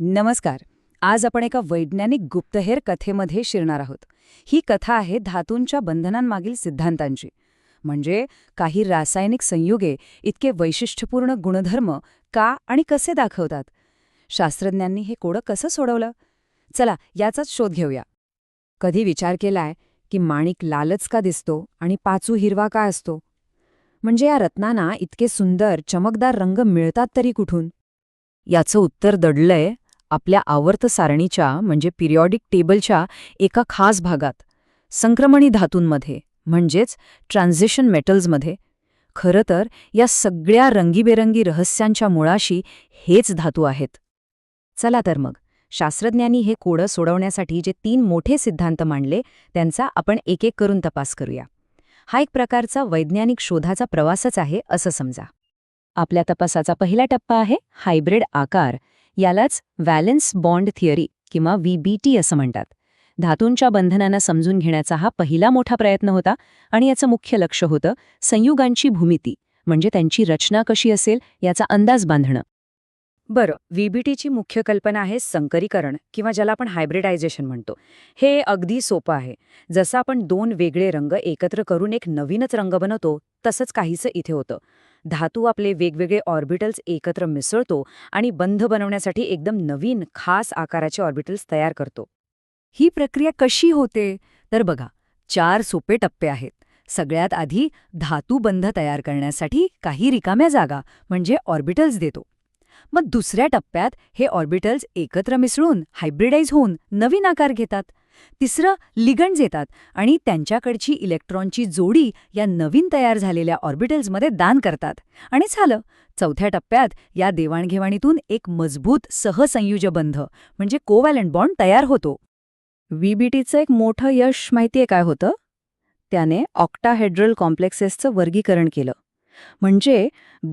नमस्कार. आज आपण एका वैज्ञानिक गुप्तहेर कथेमध्ये शिरणार आहोत. ही कथा आहे धातूंच्या बंधनांमागील सिद्धांतांची. म्हणजे काही रासायनिक संयुगे इतके वैशिष्ट्यपूर्ण गुणधर्म का आणि कसे दाखवतात? शास्त्रज्ञांनी हे कोडं कसं सोडवलं? चला याचाच शोध घेऊया. कधी विचार केलाय की माणिक लालच का दिसतो आणि पाचू हिरवा का असतो? म्हणजे या रत्नांना इतके सुंदर चमकदार रंग मिळतात तरी कुठून? याचं उत्तर दडलंय आपल्या आवर्त सारणीच्या म्हणजे पिरियॉडिक टेबलच्या एका खास भागात. संक्रमणी धातूंमध्ये म्हणजेच ट्रान्झिशन मेटल्समध्ये खरं तर या सगळ्या रंगीबेरंगी रहस्यांच्या मुळाशी हेच धातू आहेत. चला तर मग शास्त्रज्ञांनी हे कोडं सोडवण्यासाठी जे तीन मोठे सिद्धांत मांडले त्यांचा आपण एक एक करून तपास करूया. हा एक प्रकारचा वैज्ञानिक शोधाचा प्रवासच आहे असं समजा. आपल्या तपासाचा पहिला टप्पा आहे हायब्रिड आकार. यालाच व्हॅलेन्स बॉन्ड थिअरी किंवा व्हीबीटी असं म्हणतात. धातूंच्या बंधनांना समजून घेण्याचा हा पहिला मोठा प्रयत्न होता आणि याचं मुख्य लक्ष होतं संयुगांची भूमिती म्हणजे त्यांची रचना कशी असेल याचा अंदाज बांधणं. बरं व्हीबीटीची मुख्य कल्पना आहे संकरीकरण किंवा ज्याला आपण हायब्रिडायझेशन म्हणतो. हे अगदी सोपं आहे. जसं आपण दोन वेगळे रंग एकत्र करून एक नवीनच रंग बनवतो तसंच काहीसं इथे होतं. धातू आपले वेगवेगळे ऑर्बिटल्स एकत्र मिसळतो आणि बंध बनवण्यासाठी एकदम नवीन खास आकाराचे ऑर्बिटल्स तयार करतो. ही प्रक्रिया कशी होते? तर बघा चार सोपे टप्पे आहेत. सगळ्यात आधी धातू बंध तयार करण्यासाठी काही रिकाम्या जागा म्हणजे ऑर्बिटल्स देतो. मग दुसऱ्या टप्प्यात हे ऑर्बिटल्स एकत्र मिसळून हायब्रिडाईज होऊन नवीन आकार घेतात. तिसरं लिगंड्स येतात आणि त्यांच्याकडची इलेक्ट्रॉनची जोडी या नवीन तयार झालेल्या ऑर्बिटल्समध्ये दान करतात. आणि झालं चौथ्या टप्प्यात या देवाणघेवाणीतून एक मजबूत सहसंयुज बंध म्हणजे कोवॅलंट बॉन्ड तयार होतो. व्हीबीटीचं एक मोठं यश माहितीये काय होतं? त्याने ऑक्टाहेड्रल कॉम्प्लेक्सेसचं वर्गीकरण केलं. म्हणजे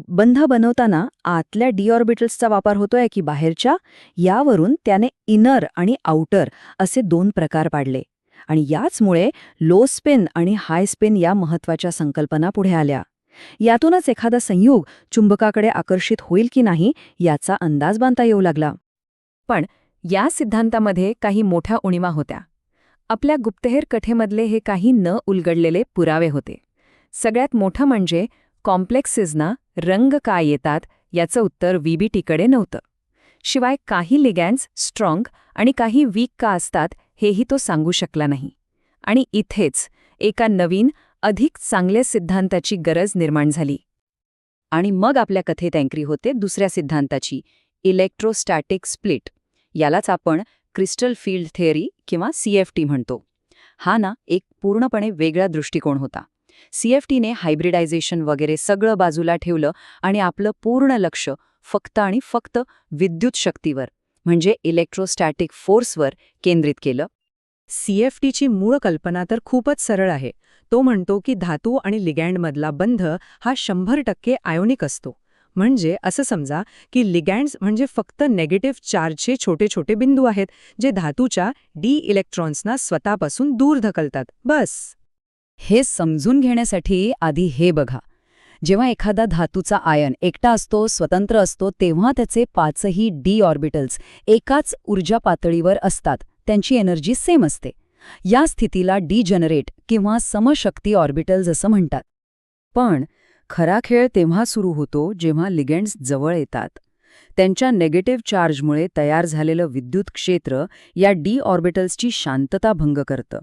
बंध बनवताना आतल्या डीऑर्बिटल्सचा वापर होतोय की बाहेरच्या यावरून त्याने इनर आणि आउटर असे दोन प्रकार पाडले. आणि याचमुळे लो स्पिन आणि हाय स्पिन या महत्त्वाच्या संकल्पना पुढे आल्या. यातूनच एखादा संयोग चुंबकाकडे आकर्षित होईल की नाही याचा अंदाज बांधता येऊ लागला. पण या सिद्धांतामध्ये काही मोठ्या उणीवा होत्या. आपल्या गुप्तहेर कथेमधले हे काही न उलगडलेले पुरावे होते. सगळ्यात मोठं म्हणजे कॉम्प्लेक्सेसना रंग काय येतात याचं उत्तर व्हीबीटीकडे नव्हतं. शिवाय काही लिगॅन्स स्ट्रॉंग आणि काही वीक का असतात हेही तो सांगू शकला नाही. आणि इथेच एका नवीन अधिक चांगल्या सिद्धांताची गरज निर्माण झाली. आणि मग आपल्या कथेत अँक्री होते दुसऱ्या सिद्धांताची इलेक्ट्रोस्टॅटिक स्प्लिट. यालाच आपण क्रिस्टल फील्ड थेअरी किंवा सीएफटी म्हणतो. हा ना एक पूर्णपणे वेगळा दृष्टिकोन होता. सीएफटीने हायब्रिडायझेशन वगैरे सगळं बाजूला ठेवलं आणि आपलं पूर्ण लक्ष फक्त आणि फक्त विद्युत शक्तीवर म्हणजे इलेक्ट्रोस्टॅटिक फोर्सवर केंद्रित केलं. सीएफटीची मूळ कल्पना तर खूपच सरळ आहे. तो म्हणतो की धातू आणि लिगँडमधला बंध हा शंभर टक्के आयोनिक असतो. म्हणजे असं समजा की लिगँड्स म्हणजे फक्त नेगेटिव्ह चार्जचे छोटे छोटे बिंदू आहेत जे धातूच्या डी इलेक्ट्रॉन्सना स्वतःपासून दूर ढकलतात. बस! हे समजून घेण्यासाठी आधी हे बघा. जेव्हा एखादा धातूचा आयन एकटा असतो स्वतंत्र असतो तेव्हा त्याचे पाचही डी ऑर्बिटल्स एकाच ऊर्जा पातळीवर असतात. त्यांची एनर्जी सेम असते. या स्थितीला डी जनरेट किंवा समशक्ती ऑर्बिटल्स असं म्हणतात. पण खरा खेळ तेव्हा सुरू होतो जेव्हा लिगेंड्स जवळ येतात. त्यांच्या नेगेटिव्ह चार्जमुळे तयार झालेलं विद्युत क्षेत्र या डी ऑर्बिटल्सची शांतता भंग करतं.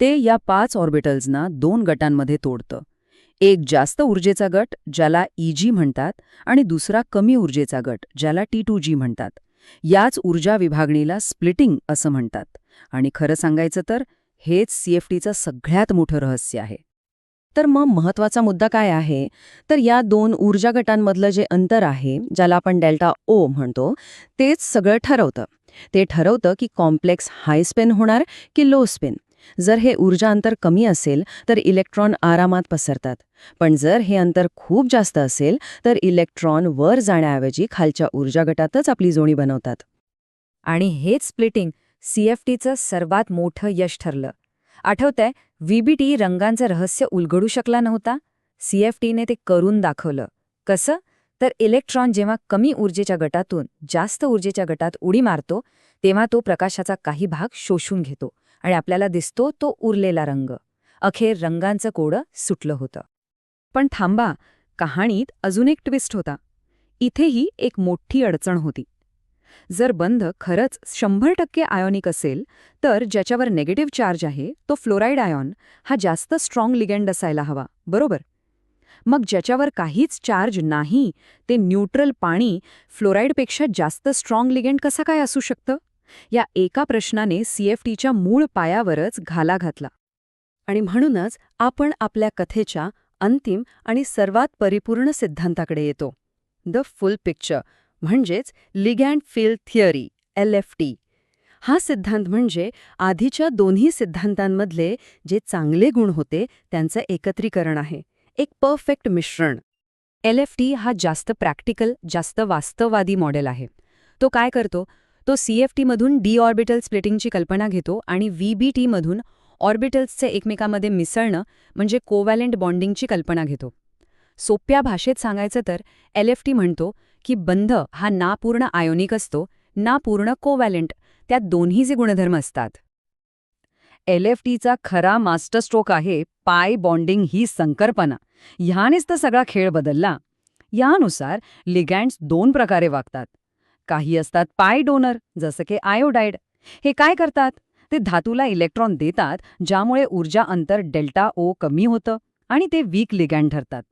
ते या पाच ऑर्बिटल्सना दोन गटांमध्ये तोडतं. एक जास्त ऊर्जेचा गट ज्याला ईजी म्हणतात आणि दुसरा कमी ऊर्जेचा गट ज्याला टी टू जी म्हणतात. याच ऊर्जा विभागणीला स्प्लिटिंग असं म्हणतात. आणि खरं सांगायचं तर हेच सीएफटीचं सगळ्यात मोठं रहस्य आहे. तर मग महत्त्वाचा मुद्दा काय आहे? तर या दोन ऊर्जा गटांमधलं जे अंतर आहे ज्याला आपण डेल्टा ओ म्हणतो तेच सगळं ठरवतं. ते ठरवतं की कॉम्प्लेक्स हाय स्पेन होणार की लो स्पेन. जर हे ऊर्जा अंतर कमी असेल तर इलेक्ट्रॉन आरामात पसरतात. पण जर हे अंतर खूप जास्त असेल तर इलेक्ट्रॉन वर जाण्याऐवजी खालच्या ऊर्जा गटातच आपली जोणी बनवतात. आणि हेच स्प्लिटिंग सीएफटीचं सर्वात मोठं यश ठरलं. आठवतंय व्हीबीटी रंगांचं रहस्य उलगडू शकला नव्हता? सीएफटीने ते करून दाखवलं. कसं? तर इलेक्ट्रॉन जेव्हा कमी ऊर्जेच्या गटातून जास्त ऊर्जेच्या गटात उडी मारतो तेव्हा तो प्रकाशाचा काही भाग शोषून घेतो. आणि आपल्याला दिसतो तो उरलेला रंग. अखेर रंगांचं कोडं सुटलं होतं. पण थांबा कहाणीत अजून एक ट्विस्ट होता. इथेही एक मोठी अडचण होती. जर बंध खरंच शंभर टक्के आयोनिक असेल तर ज्याच्यावर नेगेटिव्ह चार्ज आहे तो फ्लोराईड आयॉन हा जास्त स्ट्रॉंग लिगेंड असायला हवा बरोबर? मग ज्याच्यावर काहीच चार्ज नाही ते न्यूट्रल पाणी फ्लोराईडपेक्षा जास्त स्ट्रॉंग लिगेंड कसा काय असू शकतं? या एका प्रश्नाने सीएफटीच्या मूळ पायावरच घाला घातला. आणि म्हणूनच आपण आपल्या कथेच्या अंतिम आणि सर्वात परिपूर्ण सिद्धांताकडे येतो. द फुल पिक्चर म्हणजेच ligand field theory L F T हा सिद्धांत म्हणजे आधीच्या दोन्ही सिद्धांतांमधले जे चांगले गुण होते त्यांचं एकत्रीकरण आहे. एक परफेक्ट मिश्रण. एल एफ टी हा जास्त प्रॅक्टिकल जास्त वास्तववादी मॉडेल आहे. तो काय करतो? तो सी एफ टीमधून डी ऑर्बिटल स्प्लिटिंगची कल्पना घेतो आणि व्ही बी टीमधून ऑर्बिटल्सचे एकमेकामध्ये मिसळणं म्हणजे कोवॅलेंट बॉन्डिंगची कल्पना घेतो. सोप्या भाषेत सांगायचं तर एल एफ टी म्हणतो की बंध हा ना पूर्ण आयोनिक असतो ना पूर्ण कोवॅलेंट त्यात दोन्ही जे गुणधर्म असतात. एल एफ टीचा खरा मास्टर स्ट्रोक आहे पाय बॉन्डिंग ही संकल्पना. ह्यानेच तर सगळा खेळ बदलला. यानुसार लिगँड्स दोन प्रकारे वागतात. काही असतात पाय डोनर जसं की आयोडाईड हे काय करतात? ते धातूला इलेक्ट्रॉन देतात ज्यामुळे ऊर्जा अंतर डेल्टा ओ कमी होतं आणि ते वीक लिगँड ठरतात.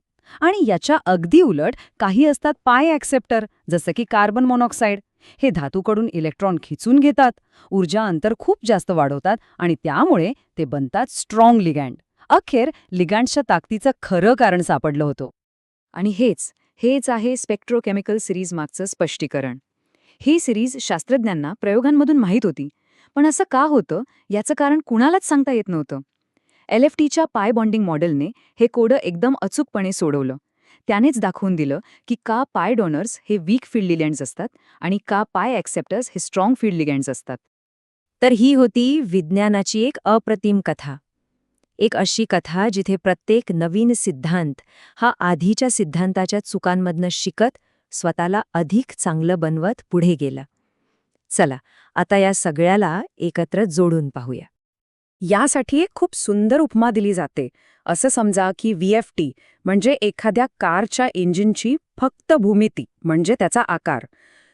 आणि याच्या अगदी उलट काही असतात पाय ॲक्सेप्टर जसं की कार्बन मोनॉक्साईड. हे धातूकडून इलेक्ट्रॉन खिचून घेतात ऊर्जा अंतर खूप जास्त वाढवतात आणि त्यामुळे ते बनतात स्ट्रॉंग लिगँड. अखेर लिगँडच्या ताकदीचं खरं कारण सापडलं होतं. आणि हेच हेच आहे स्पेक्ट्रोकेमिकल सिरीज मागचं स्पष्टीकरण. ही सिरीज शास्त्रज्ञांना प्रयोगांमधून माहीत होती. पण असं का होतं? याचं कारण कुणालाच सांगता येत नव्हतं. एल एफ टीच्या पाय बॉन्डिंग मॉडेलने हे कोडं एकदम अचूकपणे सोडवलं. त्यानेच दाखवून दिलं की का पाय डोनर्स हे वीक फील्ड लिगँड्स असतात आणि का पाय ॲक्सेप्टर्स हे स्ट्रॉंग फील्ड लिगँड्स असतात. तर ही होती विज्ञानाची एक अप्रतिम कथा. एक अशी कथा जिथे प्रत्येक नवीन सिद्धांत हा आधीच्या सिद्धांताच्या चुकांमधनं शिकत स्वतःला अधिक चांगलं बनवत पुढे गेला. चला आता या सगळ्याला एकत्र जोडून पाहूया. यासाठी एक खूप सुंदर उपमा दिली जाते. असं समजा की व्ही टी म्हणजे एखाद्या कारच्या इंजिनची फक्त भूमिती म्हणजे त्याचा आकार.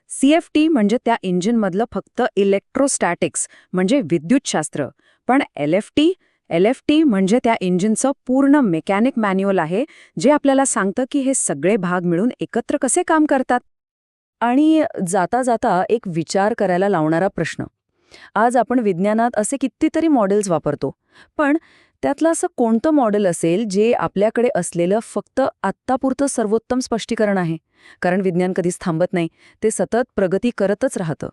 सी म्हणजे त्या इंजिनमधलं फक्त इलेक्ट्रोस्टॅटिक्स म्हणजे विद्युतशास्त्र. पण L F T L F T म्हणजे त्या इंजिनचं पूर्ण मेकॅनिक मॅन्युअल आहे जे आपल्याला सांगतं की हे सगळे भाग मिळून एकत्र कसे काम करतात. आणि जाता जाता एक विचार करायला लावणारा प्रश्न. आज आपण विज्ञानात असे कितीतरी मॉडेल्स वापरतो पण त्यातलं असं कोणतं मॉडेल असेल जे आपल्याकडे असलेलं फक्त आत्तापुरतं सर्वोत्तम स्पष्टीकरण आहे? कारण विज्ञान कधीच थांबत नाही ते सतत प्रगती करतच राहतं.